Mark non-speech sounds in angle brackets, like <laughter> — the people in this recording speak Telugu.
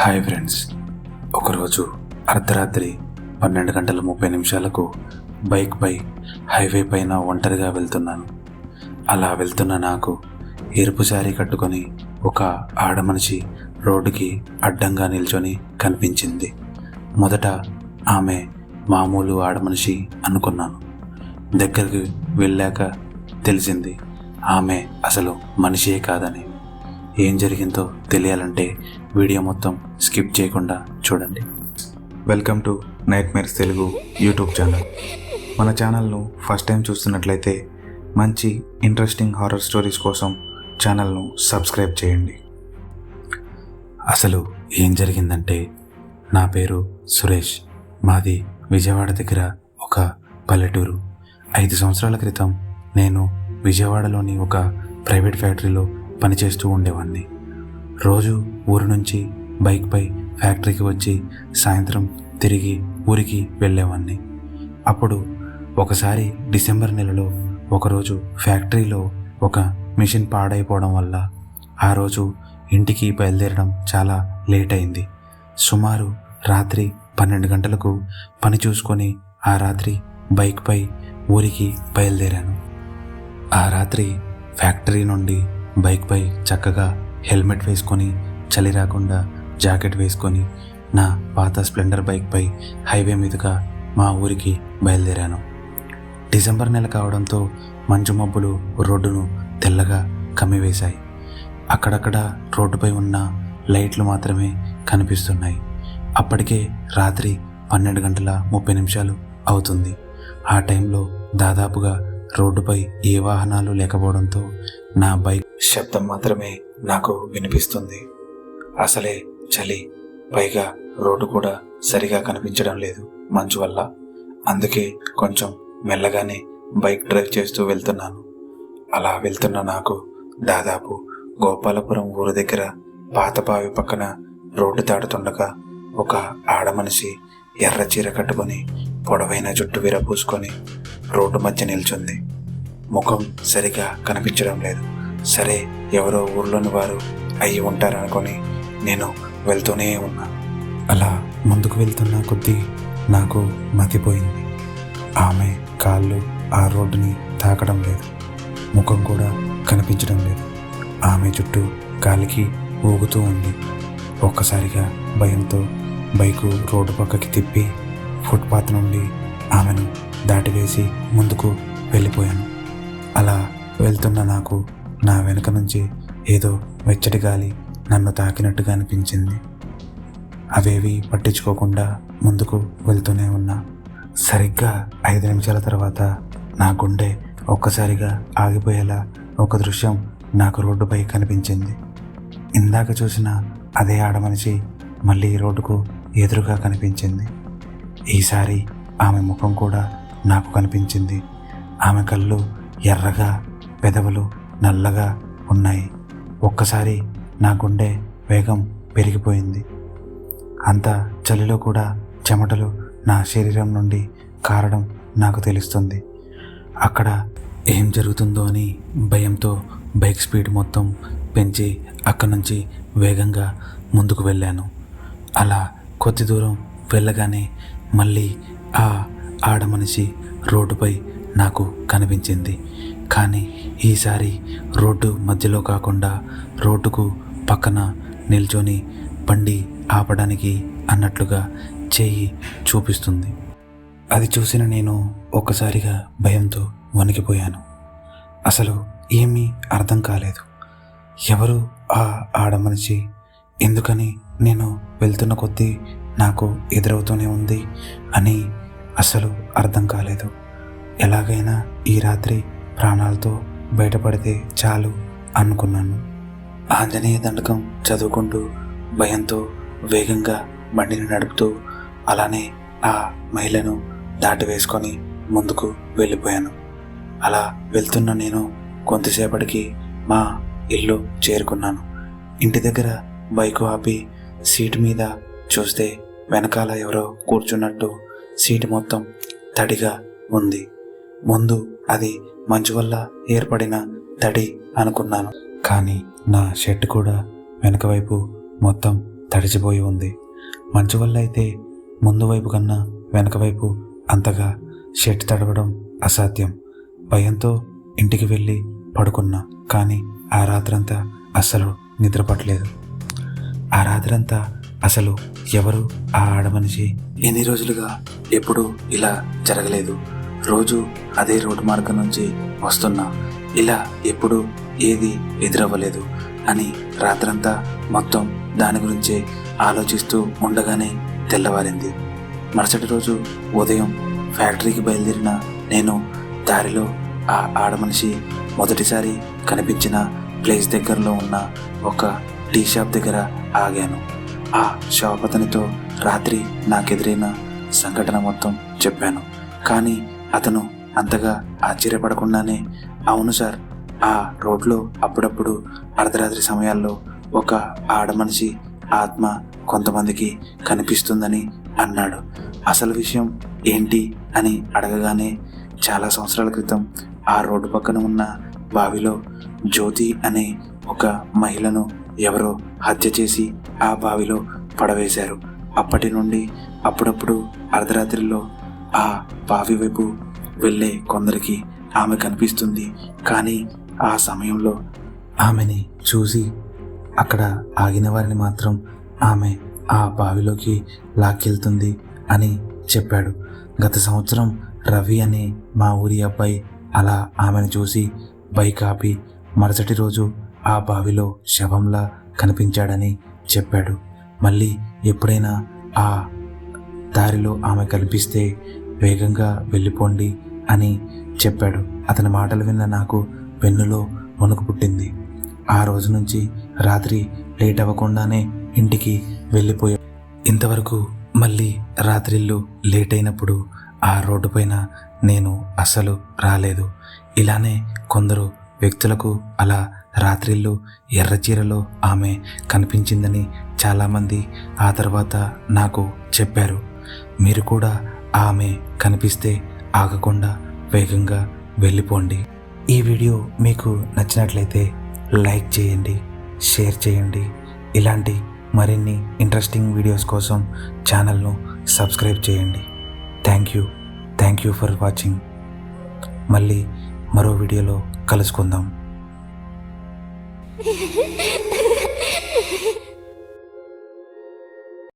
Hi friends. ఒకరోజు అర్ధరాత్రి పన్నెండు గంటల ముప్పై నిమిషాలకు బైక్ పై హైవే పైన ఒంటరిగా వెళ్తున్నాను. అలా వెళ్తున్న నాకు ఎరుపు శారీ కట్టుకొని ఒక ఆడమనిషి రోడ్డుకి అడ్డంగా నిల్చొని కనిపించింది. మొదట ఆమె మామూలు ఆడమనిషి అనుకున్నాను. దగ్గరికి వెళ్ళాక తెలిసింది ఆమె అసలు మనిషే కాదని. ఏం జరిగిందో తెలియాలంటే వీడియో మొత్తం స్కిప్ చేయకుండా చూడండి. Welcome to nightmares Telugu YouTube channel. మన ఛానల్ను ఫస్ట్ టైం చూస్తున్నట్లయితే మంచి ఇంట్రెస్టింగ్ హారర్ స్టోరీస్ కోసం ఛానల్ను సబ్స్క్రైబ్ చేయండి. అసలు ఏం జరిగిందంటే నా పేరు సురేష్. మాది విజయవాడ దగ్గర ఒక పల్లెటూరు. ఐదు సంవత్సరాల క్రితం నేను విజయవాడలోని ఒక ప్రైవేట్ ఫ్యాక్టరీలో పనిచేస్తూ ఉండేవాడిని. రోజు ఊరు నుంచి బైక్పై ఫ్యాక్టరీకి వచ్చి సాయంత్రం తిరిగి ఊరికి వెళ్ళేవాడిని. అప్పుడు ఒకసారి డిసెంబర్ నెలలో ఒకరోజు ఫ్యాక్టరీలో ఒక మిషన్ పాడైపోవడం వల్ల ఆ రోజు ఇంటికి బయలుదేరడం చాలా లేట్ అయింది. సుమారు రాత్రి పన్నెండు గంటలకు పని చూసుకొని ఆ రాత్రి బైక్పై ఊరికి బయలుదేరాను. ఆ రాత్రి ఫ్యాక్టరీ నుండి బైక్పై చక్కగా హెల్మెట్ వేసుకొని చలి రాకుండా జాకెట్ వేసుకొని నా పాత స్ప్లెండర్ బైక్పై హైవే మీదుగా మా ఊరికి బయలుదేరాను. డిసెంబర్ నెల కావడంతో మంచు మబ్బులు రోడ్డును తెల్లగా కమ్మివేశాయి. అక్కడక్కడ రోడ్డుపై ఉన్న లైట్లు మాత్రమే కనిపిస్తున్నాయి. అప్పటికే రాత్రి పన్నెండు గంటల ముప్పై నిమిషాలు అవుతుంది. ఆ టైంలో దాదాపుగా రోడ్డుపై ఏ వాహనాలు లేకపోవడంతో నా బైక్ శబ్దం మాత్రమే నాకు వినిపిస్తుంది. అసలే చలి పైగా రోడ్డు కూడా సరిగా కనిపించడం లేదు మంచు వల్ల. అందుకే కొంచెం మెల్లగానే బైక్ డ్రైవ్ చేస్తూ వెళ్తున్నాను. అలా వెళ్తున్న నాకు దాదాపు గోపాలపురం ఊరు దగ్గర పాతబావి పక్కన రోడ్డు దాటుతుండగా ఒక ఆడమనిషి ఎర్ర చీర కట్టుకొని పొడవైన జుట్టు విరపూసుకొని రోడ్డు మధ్య నిల్చుంది. ముఖం సరిగా కనిపించడం లేదు. సరే ఎవరో ఊర్లోని వారు అయి ఉంటారనుకొని నేను వెళ్తూనే ఉన్నా. అలా ముందుకు వెళ్తున్న కొద్దీ నాకు మతిపోయింది. ఆమె కాళ్ళు ఆ రోడ్డుని తాకడం లేదు. ముఖం కూడా కనిపించడం లేదు. ఆమె చుట్టూ గాలికి ఊగుతూ ఉంది. ఒక్కసారిగా భయంతో బైకు రోడ్డు పక్కకి తిప్పి ఫుట్పాత్ నుండి ఆమెను దాటివేసి ముందుకు వెళ్ళిపోయాను. అలా వెళ్తున్న నాకు నా వెనుక నుంచి ఏదో వెచ్చటి గాలి నన్ను తాకినట్టుగా అనిపించింది. అవేవి పట్టించుకోకుండా ముందుకు వెళ్తూనే ఉన్నా. సరిగ్గా ఐదు నిమిషాల తర్వాత నా గుండె ఒక్కసారిగా ఆగిపోయేలా ఒక దృశ్యం నాకు రోడ్డుపై కనిపించింది. ఇందాక చూసిన అదే ఆడమనిషి మళ్ళీ రోడ్డుకు ఎదురుగా కనిపించింది. ఈసారి ఆమె ముఖం కూడా నాకు కనిపించింది. ఆమె కళ్ళు ఎర్రగా పెదవులు నల్లగా ఉన్నాయి. ఒక్కసారి నా గుండె వేగం పెరిగిపోయింది. అంత చలిలో కూడా చెమటలు నా శరీరం నుండి కారడం నాకు తెలుస్తుంది. అక్కడ ఏం జరుగుతుందో అని భయంతో బైక్ స్పీడ్ మొత్తం పెంచి అక్కడి నుంచి వేగంగా ముందుకు వెళ్ళాను. అలా కొద్ది దూరం వెళ్ళగానే మళ్ళీ ఆ ఆడమనిషి రోడ్డుపై నాకు కనిపించింది. కానీ ఈసారి రోడ్డు మధ్యలో కాకుండా రోడ్డుకు పక్కన నిల్చొని బండి ఆపడానికి అన్నట్లుగా చేయి చూపిస్తుంది. అది చూసిన నేను ఒక్కసారిగా భయంతో వణికిపోయాను. అసలు ఏమీ అర్థం కాలేదు. ఎవరు ఆ ఆడమనిషి ఎందుకని నేను వెళ్తున్న కొద్దీ నాకు ఎదురవుతూనే ఉంది అని అసలు అర్థం కాలేదు. ఎలాగైనా ఈ రాత్రి ప్రాణాలతో బయటపడితే చాలు అనుకున్నాను. ఆంజనేయ దండకం చదువుకుంటూ భయంతో వేగంగా బండిని నడుపుతూ అలానే ఆ మహిళను దాటివేసుకొని ముందుకు వెళ్ళిపోయాను. అలా వెళ్తున్న నేను కొంతసేపటికి మా ఇల్లు చేరుకున్నాను. ఇంటి దగ్గర బైకు ఆపి సీటు మీద చూస్తే వెనకాల ఎవరో కూర్చున్నట్టు సీటు మొత్తం తడిగా ఉంది. ముందు అది మంచు వల్ల ఏర్పడిన తడి అనుకున్నాను. కానీ నా షర్ట్ కూడా వెనక వైపు మొత్తం తడిచిపోయి ఉంది. మంచు వల్ల అయితే ముందు వైపు కన్నా వెనక వైపు అంతగా షర్ట్ తడవడం అసాధ్యం. భయంతో ఇంటికి వెళ్ళి పడుకున్నా కానీ ఆ రాత్రంతా అస్సలు నిద్రపట్టలేదు. ఆ రాత్రంతా అసలు ఎవరు ఆ ఆడమనిషి? ఎన్ని రోజులుగా ఎప్పుడూ ఇలా జరగలేదు. రోజు అదే రోడ్డు మార్గం నుంచి వస్తున్నా. ఇలా ఎప్పుడు ఏది ఎదురవ్వలేదు అని రాత్రంతా మొత్తం దాని గురించే ఆలోచిస్తూ ఉండగానే తెల్లవారింది. మరుసటి రోజు ఉదయం ఫ్యాక్టరీకి బయలుదేరిన నేను దారిలో ఆ ఆడమనిషి మొదటిసారి కనిపించిన ప్లేస్ దగ్గరలో ఉన్న ఒక టీ షాప్ దగ్గర ఆగాను. ఆ షాప్ అతనితో రాత్రి నాకెదురైన సంఘటన మొత్తం చెప్పాను. కానీ అతను అంతగా ఆశ్చర్యపడకుండానే అవును సార్ ఆ రోడ్లో అప్పుడప్పుడు అర్ధరాత్రి సమయాల్లో ఒక ఆడమనిషి ఆత్మ కొంతమందికి కనిపిస్తుందని అన్నాడు. అసలు విషయం ఏంటి అని అడగగానే చాలా సంవత్సరాల క్రితం ఆ రోడ్డు పక్కన ఉన్న బావిలో జ్యోతి అనే ఒక మహిళను ఎవరో హత్య చేసి ఆ బావిలో పడవేశారు. అప్పటి నుండి అప్పుడప్పుడు అర్ధరాత్రిలో ఆ బావి వైపు వెళ్ళే కొందరికి ఆమె కనిపిస్తుంది. కానీ ఆ సమయంలో ఆమెని చూసి అక్కడ ఆగిన వారిని మాత్రం ఆమె ఆ బావిలోకి లాక్కెళ్తుంది అని చెప్పాడు. గత సంవత్సరం రవి అనే మా ఊరి అబ్బాయి అలా ఆమెను చూసి బైక్ ఆపి మరుసటి రోజు ఆ బావిలో శవంలా కనిపించాడని చెప్పాడు. మళ్ళీ ఎప్పుడైనా ఆ దారిలో ఆమె కనిపిస్తే వేగంగా వెళ్ళిపోండి అని చెప్పాడు. అతని మాటలు విన్న నాకు వెన్నులో వణుకు పుట్టింది. ఆ రోజు నుంచి రాత్రి లేట్ అవ్వకుండానే ఇంటికి వెళ్ళిపోయా. ఇంతవరకు మళ్ళీ రాత్రిళ్ళు లేట్ అయినప్పుడు ఆ రోడ్డు పైన నేను అస్సలు రాలేదు. ఇలానే కొందరు వ్యక్తులకు అలా రాత్రిళ్ళు ఎర్రచీరలో ఆమె కనిపించిందని చాలామంది ఆ తర్వాత నాకు చెప్పారు. మీరు కూడా ఆమె కనిపిస్తే ఆగకుండా వేగంగా వెళ్ళిపోండి. ఈ వీడియో మీకు నచ్చినట్లయితే లైక్ చేయండి షేర్ చేయండి. ఇలాంటి మరిన్ని ఇంట్రెస్టింగ్ వీడియోస్ కోసం ఛానల్ను సబ్స్క్రైబ్ చేయండి. Thank you. Thank you for watching. మళ్ళీ మరో వీడియోలో కలుసుకుందాం. <laughs>